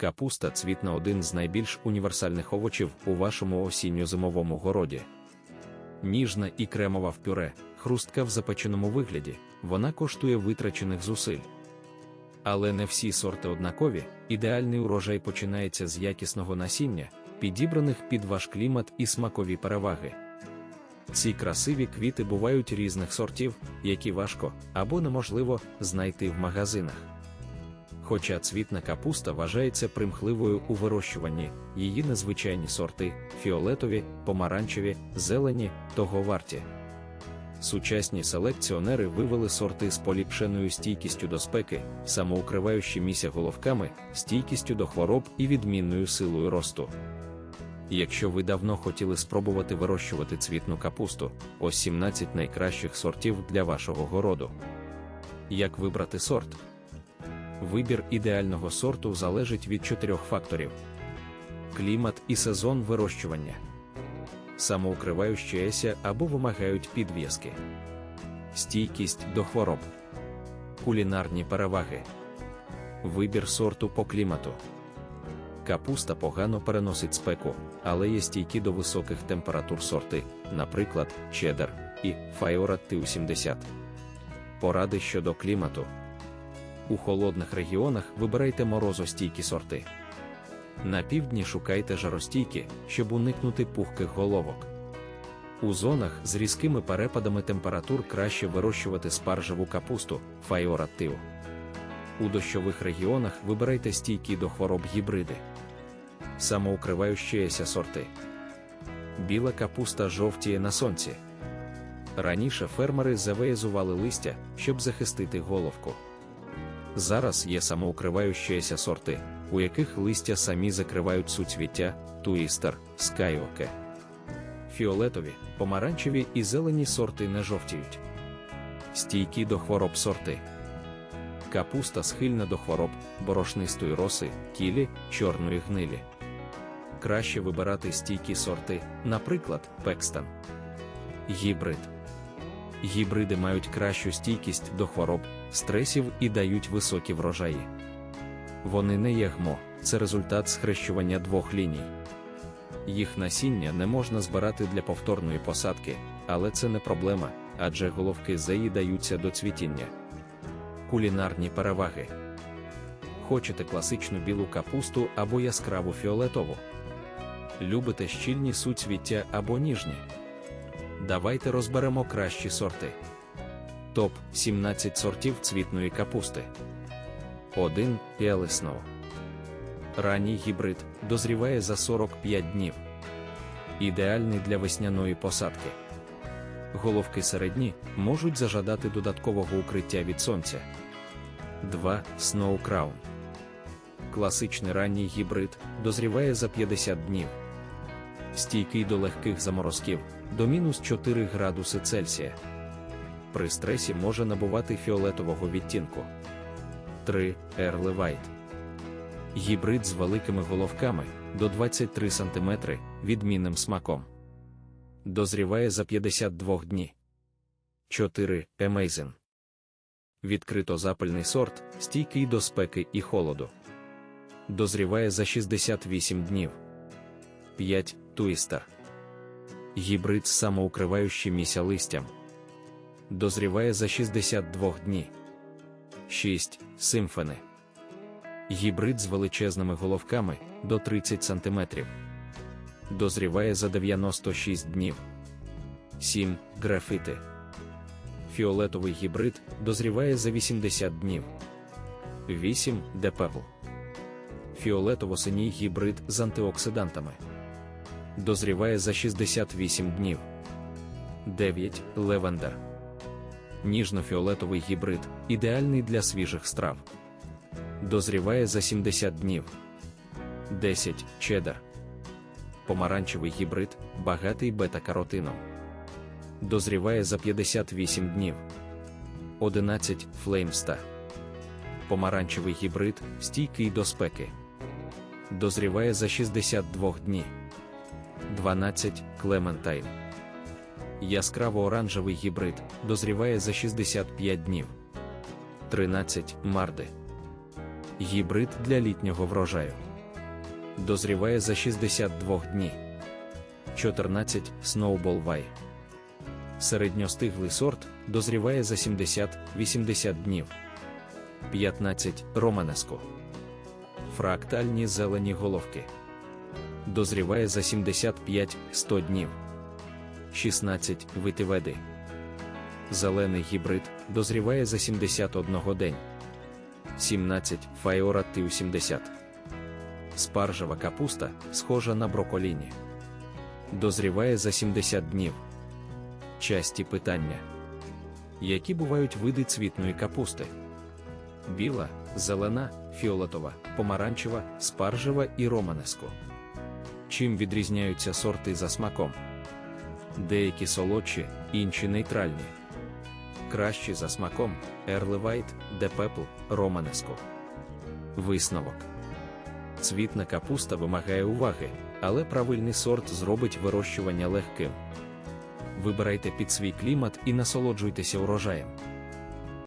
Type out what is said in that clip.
Капуста цвітна один з найбільш універсальних овочів у вашому осінньо-зимовому городі. Ніжна і кремова в пюре, хрустка в запеченому вигляді, вона коштує витрачених зусиль. Але не всі сорти однакові, ідеальний урожай починається з якісного насіння, підібраних під ваш клімат і смакові переваги. Ці красиві квіти бувають різних сортів, які важко або неможливо знайти в магазинах. Хоча цвітна капуста вважається примхливою у вирощуванні, її незвичайні сорти фіолетові, помаранчеві, зелені, того варті. Сучасні селекціонери вивели сорти з поліпшеною стійкістю до спеки, самоукриваючи місця головками, стійкістю до хвороб і відмінною силою росту. Якщо ви давно хотіли спробувати вирощувати цвітну капусту, ось 17 найкращих сортів для вашого городу. Як вибрати сорт? Вибір ідеального сорту залежить від чотирьох факторів: клімат і сезон вирощування, самоукриваючіся або вимагають підв'язки, стійкість до хвороб, кулінарні переваги, вибір сорту по клімату. Капуста погано переносить спеку, але є стійкі до високих температур сорти, наприклад, чедер і Файора Т-70. Поради щодо клімату. У холодних регіонах вибирайте морозостійкі сорти. На півдні шукайте жаростійкі, щоб уникнути пухких головок. У зонах з різкими перепадами температур краще вирощувати спаржеву капусту Файоратиу. У дощових регіонах вибирайте стійкі до хвороб гібриди. Самоукриваючіся сорти. Біла капуста жовтіє на сонці. Раніше фермери завеязували листя, щоб захистити головку. Зараз є самоукриваючіся сорти, у яких листя самі закривають суцвіття, туїстер, скайоке. Фіолетові, помаранчеві і зелені сорти не жовтіють. Стійкі до хвороб сорти. Капуста схильна до хвороб, борошнистої роси, кілі, чорної гнилі. Краще вибирати стійкі сорти, наприклад, пекстан. Гібрид. Гібриди мають кращу стійкість до хвороб, стресів і дають високі врожаї. Вони не є гмо, це результат схрещування двох ліній. Їх насіння не можна збирати для повторної посадки, але це не проблема, адже головки заїдаються до цвітіння. Кулінарні переваги. Хочете класичну білу капусту або яскраву фіолетову. Любите щільні суцвіття або ніжні. Давайте розберемо кращі сорти. Топ 17 сортів цвітної капусти. 1. Піалеснов. Ранній гібрид дозріває за 45 днів. Ідеальний для весняної посадки. Головки середні можуть зажадати додаткового укриття від сонця. 2. Snow Crown. Класичний ранній гібрид дозріває за 50 днів. Стійкий до легких заморозків до мінус 4 градуси Цельсія. При стресі може набувати фіолетового відтінку. 3. Early White. Гібрид з великими головками до 23 см відмінним смаком. Дозріває за 52 дні. 4. Amazing. Відкритозапальний сорт, стійкий до спеки і холоду. Дозріває за 68 днів. 5. Twister. Гібрид з самоукриваючимися листям. Дозріває за 62 дні. 6. Симфони. Гібрид з величезними головками до 30 см. Дозріває за 96 днів. 7. Графіти. Фіолетовий гібрид дозріває за 80 днів. 8. Депевл. Фіолетово-синій гібрид з антиоксидантами. Дозріває за 68 днів. 9. Левендер. Ніжно-фіолетовий гібрид ідеальний для свіжих страв. Дозріває за 70 днів. 10. Чедер. Помаранчевий гібрид, багатий бета-каротином. Дозріває за 58 днів. 11. Флеймста. Помаранчевий гібрид, стійкий до спеки. Дозріває за 62 дні. 12. Клементайн. Яскраво-оранжевий гібрид дозріває за 65 днів. 13. Марди. Гібрид для літнього врожаю. Дозріває за 62 дні. 14 Snowball Y. Середньостиглий сорт дозріває за 70-80 днів. 15 Романеско. Фрактальні зелені головки. Дозріває за 75-100 днів. 16 Витиведи. Зелений гібрид дозріває за 71 день. 17 Файора Т-70. Спаржева капуста схожа на броколіні. Дозріває за 70 днів. Часті питання. Які бувають види цвітної капусти? Біла, зелена, фіолетова, помаранчева, спаржева і романеско. Чим відрізняються сорти за смаком? Деякі солодші, інші нейтральні. Кращі за смаком De Pepple, Романеско. Висновок. Цвітна капуста вимагає уваги, але правильний сорт зробить вирощування легким. Вибирайте під свій клімат і насолоджуйтеся урожаєм.